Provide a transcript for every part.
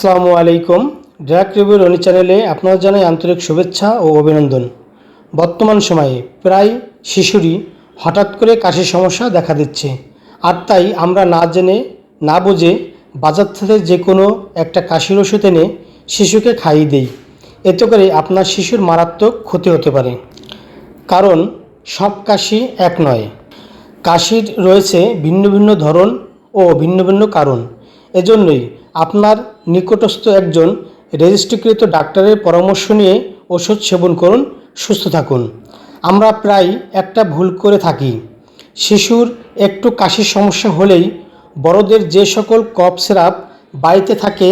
আসসালামু আলাইকুম। Drug review Roni চ্যানেলে আপনারা জানাই আন্তরিক শুভেচ্ছা ও অভিনন্দন। বর্তমান সময়ে প্রায় শিশুরই হঠাৎ করে কাশির সমস্যা দেখা দিচ্ছে। আর তাই আমরা না জেনে, না বুঝে বাজার থেকে যে কোনো একটা কাশির ওষুধ এনে শিশুকে খাইয়ে দেই। এতে করে আপনার শিশুর মারাত্মক ক্ষতি হতে পারে। কারণ সব কাশি এক নয়। কাশির রয়েছে ভিন্ন ভিন্ন ধরন ও ভিন্ন ভিন্ন কারণ। এজন্যই আপনার নিকটস্থ একজন রেজিস্ট্রিকৃত ডাক্তারের পরামর্শ নিয়ে ওষুধ সেবন করুন, সুস্থ থাকুন। আমরা প্রায় একটা ভুল করে থাকি। শিশুর একটু কাশির সমস্যা হলেই বড়দের যে সকল কফ সিরাপ বাড়িতে থাকে,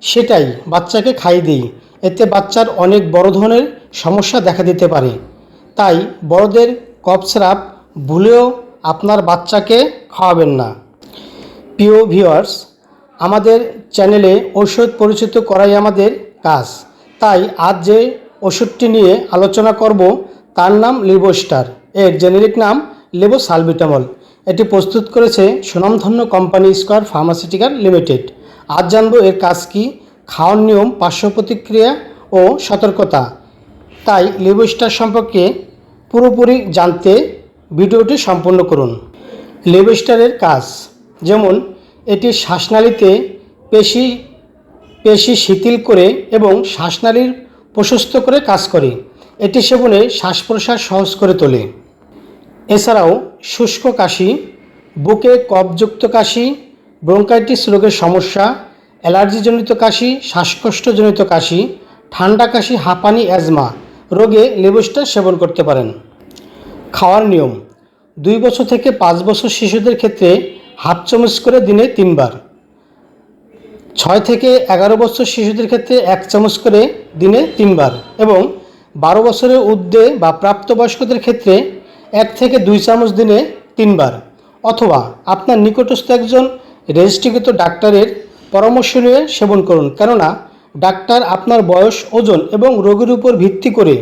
সেটাই বাচ্চাকে খাইয়ে দিই। এতে বাচ্চার অনেক বড় ধরনের সমস্যা দেখা দিতে পারে। তাই বড়দের কফ সিরাপ ভুলেও আপনার বাচ্চাকে খাওয়াবেন না। প্রিয় ভিউয়ার্স আমাদের চ্যানেলে ওষুধ পরিচিত করাই আমাদের কাজ। তাই আজ যে ওষুধটি নিয়ে আলোচনা করব, তার নাম লিবোস্টার। এর জেনেরিক নাম লেবো সালবিটামল এটি প্রস্তুত করেছে সুনামধন্য কোম্পানি স্কোয়ার ফার্মাসিউটিক্যাল লিমিটেড। আজ জানব এর কাজ কি, খাওয়ার নিয়ম, পার্শ্ব প্রতিক্রিয়া ও সতর্কতা। তাই লিবোস্টার সম্পর্কে পুরোপুরি জানতে ভিডিওটি সম্পূর্ণ করুন। লেবেস্টারের কাজ, যেমন এটি শ্বাসনালীতে পেশি পেশি শিথিল করে এবং শ্বাসনালীর প্রশস্ত করে কাজ করে। এটি সেবনে শ্বাস প্রশ্বাস সহজ করে তোলে। এছাড়াও শুষ্ক কাশি, বুকে কফযুক্ত কাশি, ব্রঙ্কাইটিস রোগের সমস্যা, অ্যালার্জিজনিত কাশি, শ্বাসকষ্টজনিত কাশি, ঠান্ডা কাশি, হাঁপানি, অ্যাজমা রোগে লেবুসটা সেবন করতে পারেন। খাওয়ার নিয়ম, দুই বছর থেকে পাঁচ বছর শিশুদের ক্ষেত্রে হাফ চামচ করে দিনে তিনবার। ছয় থেকে এগারো বছর শিশুদের ক্ষেত্রে এক চামচ করে দিনে তিনবার এবং বারো বছরের ঊর্ধ্বে বা প্রাপ্তবয়স্কদের ক্ষেত্রে এক থেকে দুই চামচ দিনে তিনবার অথবা আপনার নিকটস্থ একজন রেজিস্ট্রিকৃত ডাক্তারের পরামর্শ নিয়ে সেবন করুন। কেননা ডাক্তার আপনার বয়স, ওজন এবং রোগের উপর ভিত্তি করে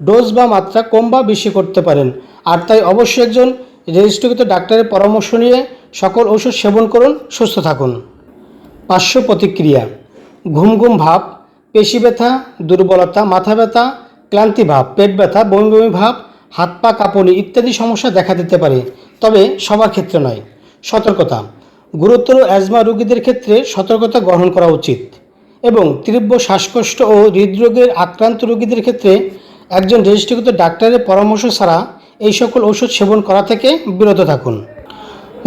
ডোজ বা মাত্রা কম বা বেশি করতে পারেন। আর তাই অবশ্যই একজন রেজিস্ট্রিকৃত ডাক্তারের পরামর্শ নিয়ে সকল ওষুধ সেবন করুন, সুস্থ থাকুন। পার্শ্ব প্রতিক্রিয়া, ঘুম ঘুম ভাব, পেশি ব্যথা, দুর্বলতা, মাথা ব্যথা, ক্লান্তি ভাব, পেট ব্যথা, বমি বমি ভাব, হাত পা কাঁপুনি ইত্যাদি সমস্যা দেখা দিতে পারে, তবে সবার ক্ষেত্রে নয়। সতর্কতা, গুরুতর অ্যাজমা রোগীদের ক্ষেত্রে সতর্কতা গ্রহণ করা উচিত এবং তীব্র শ্বাসকষ্ট ও হৃদরোগের আক্রান্ত রোগীদের ক্ষেত্রে একজন রেজিস্ট্রিকৃত ডাক্তারের পরামর্শ ছাড়া এই সকল ওষুধ সেবন করা থেকে বিরত থাকুন।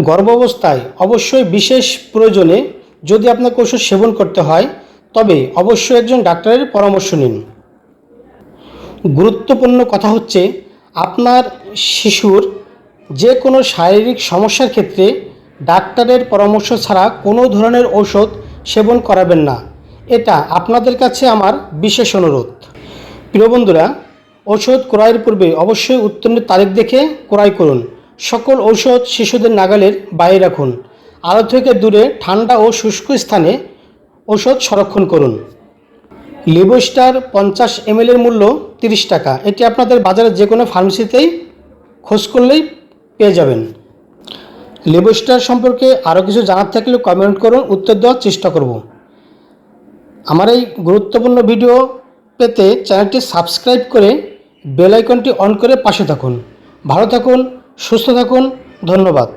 গর্ভাবস্থায় অবশ্যই বিশেষ প্রয়োজনে যদি আপনাকে ওষুধ সেবন করতে হয়, তবে অবশ্যই একজন ডাক্তারের পরামর্শ নিন। গুরুত্বপূর্ণ কথা হচ্ছে, আপনার শিশুর যে কোনো শারীরিক সমস্যার ক্ষেত্রে ডাক্তারের পরামর্শ ছাড়া কোনো ধরনের ঔষধ সেবন করাবেন না। এটা আপনাদের কাছে আমার বিশেষ অনুরোধ। প্রিয় বন্ধুরা, ওষুধ ক্রয়ের পূর্বে অবশ্যই উত্তীর্ণ তারিখ দেখে ক্রয় করুন। সকল ঔষধ শিশুদের নাগালের বাইরে রাখুন। আলো থেকে দূরে, ঠান্ডা ও শুষ্ক স্থানে ঔষধ সংরক্ষণ করুন। লিবোস্টার পঞ্চাশ এম এর মূল্য তিরিশ টাকা। এটি আপনাদের বাজারের যে কোনো ফার্মেসিতেই খোঁজ করলেই পেয়ে যাবেন। লিবোস্টার সম্পর্কে আরও কিছু জানার থাকলে কমেন্ট করুন, উত্তর দেওয়ার চেষ্টা করব। আমার এই গুরুত্বপূর্ণ ভিডিও পেতে চ্যানেলটি সাবস্ক্রাইব করে বেল আইকনটি অন করে পাশে থাকুন। ভালো থাকুন সুস্থ থাকুন ধন্যবাদ।